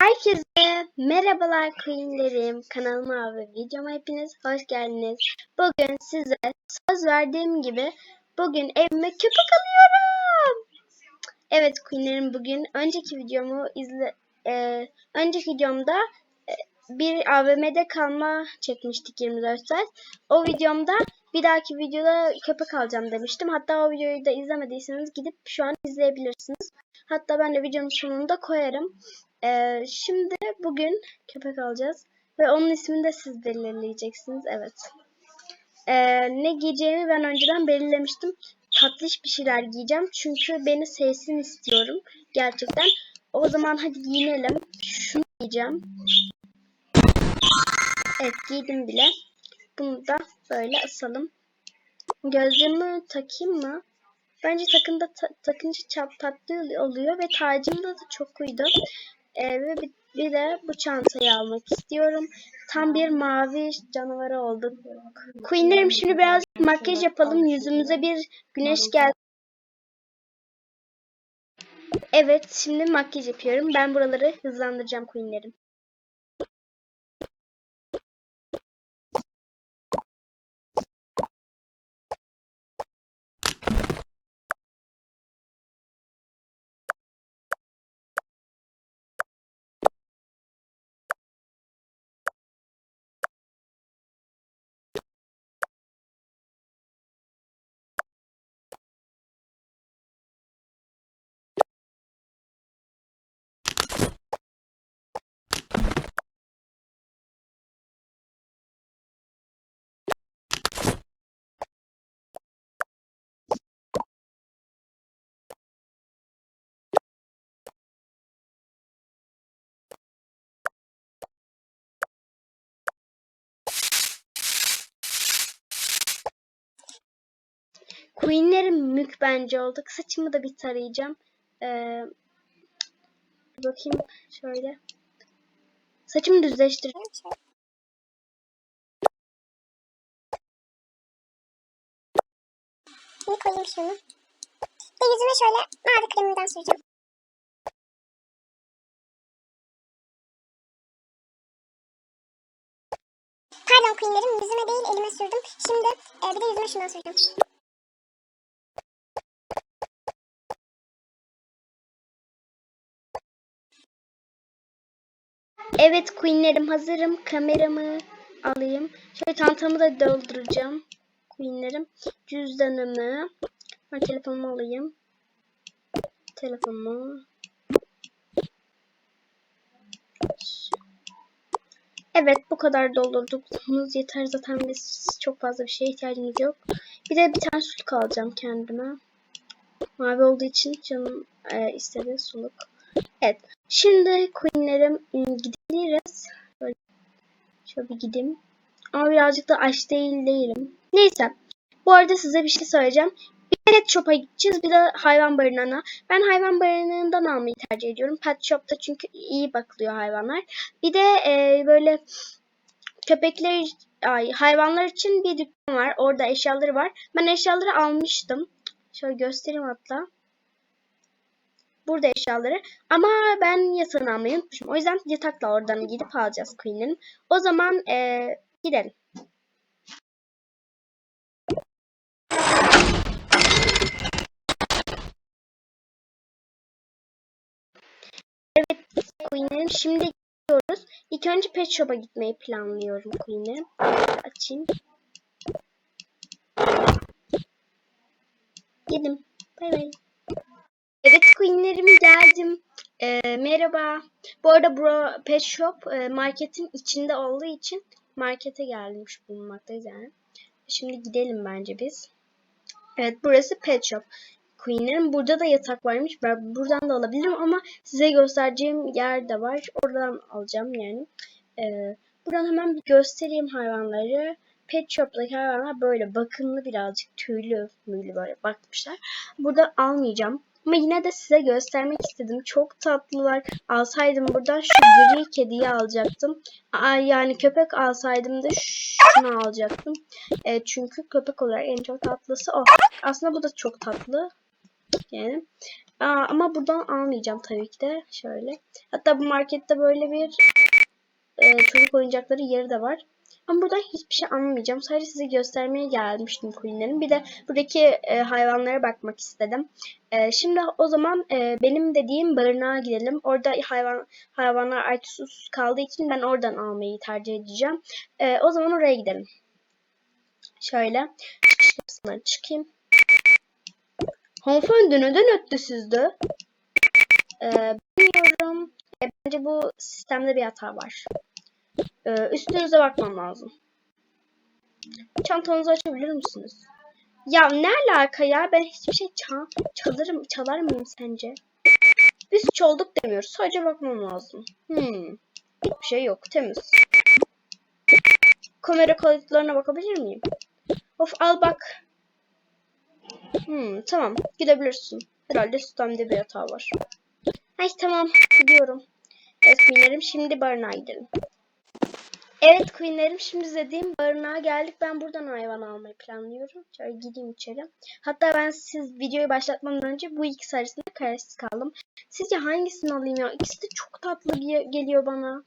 Herkese merhabalar Queen'lerim. Kanalıma ve videoma hepiniz hoş geldiniz. Bugün size söz verdiğim gibi bugün evime köpek alıyorum. Evet Queen'lerim bugün önceki videomu izle e, önceki videomda e, bir AVM'de kalma çekmiştik 24 saat. O videomda bir dahaki videoda köpek alacağım demiştim. Hatta o videoyu da izlemediyseniz gidip şu an izleyebilirsiniz. Hatta ben de videonun sonunda koyarım. Ee, şimdi bugün köpek alacağız. Ve onun ismini de siz belirleyeceksiniz. Evet. Ee, ne giyeceğimi ben önceden belirlemiştim. Tatlış bir şeyler giyeceğim. Çünkü beni sevsin istiyorum. Gerçekten. O zaman hadi giyinelim. Şunu giyeceğim. Evet giydim bile. Bunu da böyle asalım. Gözlüğümü takayım mı? Bence takında ta- takınca çok tatlı oluyor ve tacımda da çok uydu. Ee, ve bir, bir de bu çantayı almak istiyorum. Tam bir mavi canavarı olduk. Queenlerim şimdi biraz makyaj yapalım. Yüzümüze bir güneş geldi. Evet şimdi makyaj yapıyorum. Ben buraları hızlandıracağım Queenlerim. Queenlerim mük bence olduk. Saçımı da bir tarayacağım. Ee, bakayım şöyle. Saçımı düzleştir. Şimdi koyayım şunu. Ve yüzüme şöyle mavi kremimden süreceğim. Pardon queenlerim yüzüme değil elime sürdüm. Şimdi e, bir de yüzüme şundan süreceğim. Evet Queenlerim hazırım. Kameramı alayım. Şöyle çantamı da dolduracağım. Queenlerim. Cüzdanımı. Ben telefonumu alayım. Telefonumu. Evet bu kadar doldurduk. yeter zaten biz çok fazla bir şeye ihtiyacımız yok. Bir de bir tane suluk alacağım kendime. Mavi olduğu için canım e, istedi suluk. Evet. Şimdi Queen'lerim ıı, gidebiliriz. Böyle şöyle bir gideyim. Ama birazcık da aç değil değilim. Neyse. Bu arada size bir şey söyleyeceğim. Bir pet shop'a gideceğiz. Bir de hayvan barınağına. Ben hayvan barınağından almayı tercih ediyorum. Pet shop'ta çünkü iyi bakılıyor hayvanlar. Bir de e, böyle köpekler ay, hayvanlar için bir dükkan var. Orada eşyaları var. Ben eşyaları almıştım. Şöyle göstereyim hatta burada eşyaları. Ama ben yatağını almayı unutmuşum. O yüzden yatakla oradan gidip alacağız Queen'in. O zaman ee, gidelim. Evet Queen'in şimdi gidiyoruz. İlk önce Pet Shop'a gitmeyi planlıyorum Queen'in. Açayım. Yedim. Bay bay. Evet Queen'lerim geldim. Ee, merhaba. Bu arada Bro Pet Shop e, marketin içinde olduğu için markete gelmiş bulunmaktayız yani. Şimdi gidelim bence biz. Evet burası Pet Shop. Queen'lerin burada da yatak varmış. Ben buradan da alabilirim ama size göstereceğim yer de var. Oradan alacağım yani. Ee, buradan hemen bir göstereyim hayvanları. Pet Shop'taki hayvanlar böyle bakımlı birazcık tüylü müylü böyle bakmışlar. Burada almayacağım. Ama yine de size göstermek istedim. Çok tatlılar. Alsaydım buradan şu gri kediyi alacaktım. Aa, yani köpek alsaydım da şunu alacaktım. E, çünkü köpek olarak en çok tatlısı o. Aslında bu da çok tatlı. Yani Aa, ama buradan almayacağım tabii ki de. Şöyle. Hatta bu markette böyle bir e, çocuk oyuncakları yeri de var. Ama buradan hiçbir şey almayacağım. Sadece size göstermeye gelmiştim Queen'lerin. Bir de buradaki e, hayvanlara bakmak istedim. E, şimdi o zaman e, benim dediğim barınağa gidelim. Orada hayvan hayvanlar artık susuz kaldığı için ben oradan almayı tercih edeceğim. E, o zaman oraya gidelim. Şöyle. Çıkış çıkayım. Hanımefendi neden öttü sizde? Ee, bilmiyorum. E, bence bu sistemde bir hata var. Ee, üstünüze bakmam lazım. Çantanızı açabilir misiniz? Ya ne alaka ya? Ben hiçbir şey çal çalarım, çalar mıyım sence? Biz çolduk demiyoruz. Sadece bakmam lazım. Hmm. Hiçbir şey yok. Temiz. Kamera kayıtlarına bakabilir miyim? Of al bak. Hmm, tamam. Gidebilirsin. Herhalde sistemde bir hata var. Ay tamam. Gidiyorum. Evet Queen'lerim şimdi barınağa gidelim. Evet Queen'lerim şimdi dediğim barınağa geldik. Ben buradan hayvan almayı planlıyorum. Şöyle gideyim içeri. Hatta ben siz videoyu başlatmadan önce bu ikisi arasında kararsız kaldım. Sizce hangisini alayım ya? İkisi de çok tatlı ge- geliyor bana.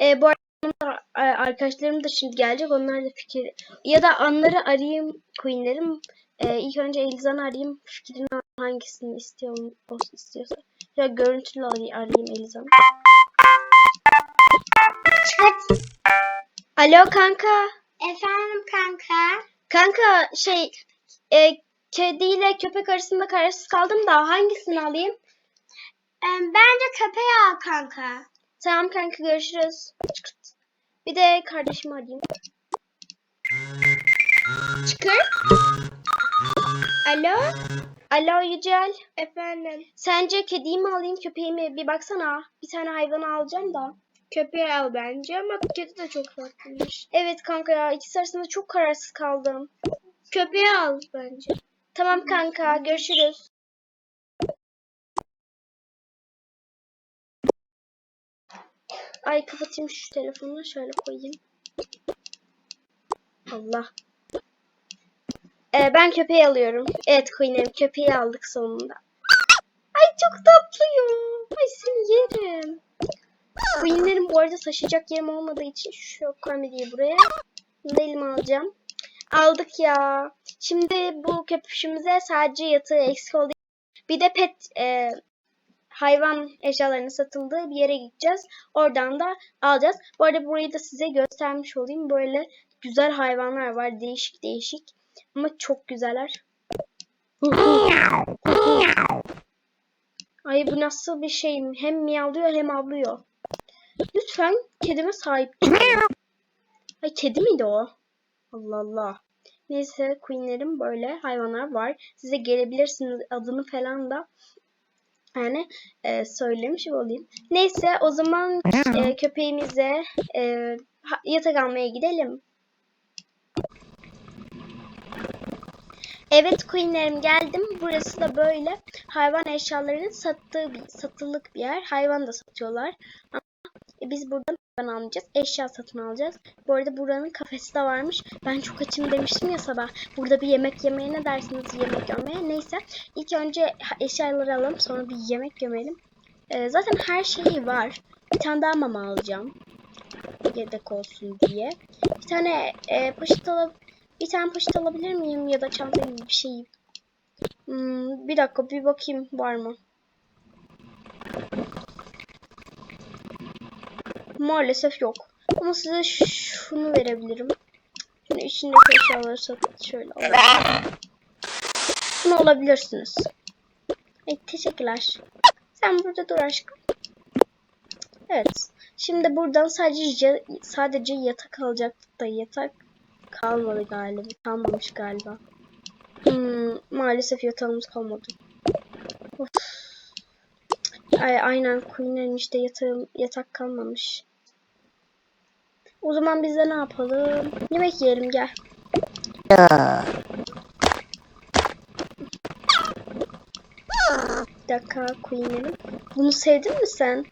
Ee, bu arada e, arkadaşlarım da şimdi gelecek. Onlar da fikir ya da anları arayayım Queen'lerim. Ee, ilk önce Elizan'ı arayayım. Fikrini hangisini istiyor, o istiyorsa. Ya görüntülü arayayım Elizan'ı. Çıkart. Alo kanka. Efendim kanka. Kanka şey e, kediyle köpek arasında kararsız kaldım da hangisini alayım? bence köpeği al kanka. Tamam kanka görüşürüz. Bir de kardeşimi arayayım. Çıkır. Alo. Alo Yücel. Efendim. Sence kediyi mi alayım köpeği mi? Bir baksana. Bir tane hayvanı alacağım da. Köpeği al bence ama kedi de çok tatlıymış. Evet kanka ya ikisi arasında çok kararsız kaldım. Köpeği al bence. Tamam kanka görüşürüz. Ay kapatayım şu telefonu şöyle koyayım. Allah. Ee, ben köpeği alıyorum. Evet Queen'im köpeği aldık sonunda. Ay çok tatlı ya. Ay seni yerim. Queen'lerin bu arada taşıyacak yerim olmadığı için şu komediyi buraya. Bunu elime alacağım. Aldık ya. Şimdi bu köpüşümüze sadece yatağı eksik oldu. Bir de pet e, hayvan eşyalarının satıldığı bir yere gideceğiz. Oradan da alacağız. Bu arada burayı da size göstermiş olayım. Böyle güzel hayvanlar var. Değişik değişik. Ama çok güzeller. Ay bu nasıl bir şey? Hem miyavlıyor hem avlıyor. Lütfen kedime sahip. Ay kedi miydi o? Allah Allah. Neyse Queen'lerin böyle hayvanlar var. Size gelebilirsiniz adını falan da yani e, söylemiş olayım. Neyse o zaman e, köpeğimize e, yatak almaya gidelim. Evet Queen'lerim geldim. Burası da böyle hayvan eşyalarının sattığı bir, satılık bir yer. Hayvan da satıyorlar. E, biz buradan hayvan almayacağız. Eşya satın alacağız. Bu arada buranın kafesi de varmış. Ben çok açım demiştim ya sabah. Burada bir yemek yemeye ne dersiniz yemek yemeye? Neyse. İlk önce eşyaları alalım. Sonra bir yemek gömelim. Ee, zaten her şey var. Bir tane daha mama alacağım. Yedek olsun diye. Bir tane e, poşet alab bir tane poşet alabilir miyim? Ya da çanta gibi bir şey. Hmm, bir dakika bir bakayım var mı? Maalesef yok. Ama size şunu verebilirim. Şunu içindeki eşyaları sat şöyle alalım. Bunu alabilirsiniz. Evet, teşekkürler. Sen burada dur aşkım. Evet. Şimdi buradan sadece sadece yatak alacaktık da yatak kalmadı galiba. Kalmamış galiba. Hmm, maalesef yatağımız kalmadı. Of. Ay, aynen Queen'in işte yatağım, yatak kalmamış. O zaman biz de ne yapalım? Yemek yiyelim gel. Bir dakika Queen'lerim. Bunu sevdin mi sen?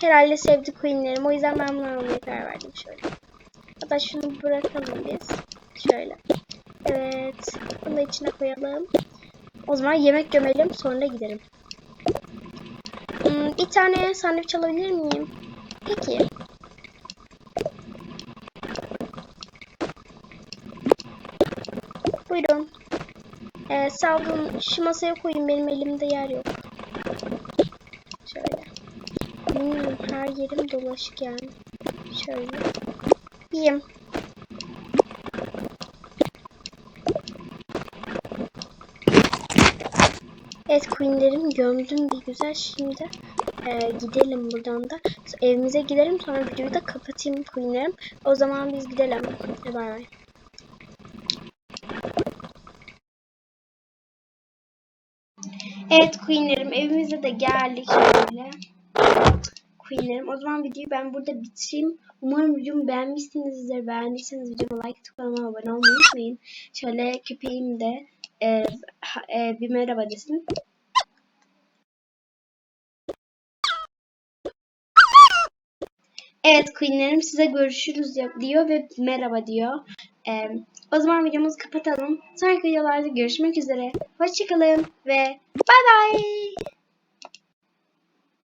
Herhalde sevdi Queen'lerim. O yüzden ben bunu almaya karar verdim şöyle. Hatta şunu bırakalım biz. Şöyle. Evet. Bunu da içine koyalım. O zaman yemek gömelim sonra giderim. Hmm, bir tane sandviç alabilir miyim? Peki. Buyurun. Ee, sağ olun. Şu masaya koyun. Benim elimde yer yok. Şöyle. Bilmiyorum. Her yerim dolaşık yani. Şöyle. Yiyeyim. Evet queenlerim gömdüm bir güzel. Şimdi e, gidelim buradan da. Evimize gidelim sonra videoyu da kapatayım queenlerim. O zaman biz gidelim. Bay bay. Evet queenlerim evimize de geldik şöyle. Queenlerim o zaman videoyu ben burada bitireyim. Umarım videomu beğenmişsinizdir. Beğendiyseniz videoma like atıp abone olmayı unutmayın. Şöyle köpeğim de e, e, bir merhaba desin. Evet Queen'lerim size görüşürüz diyor ve merhaba diyor. Ee, o zaman videomuzu kapatalım. Sonraki videolarda görüşmek üzere. Hoşçakalın ve bay bay.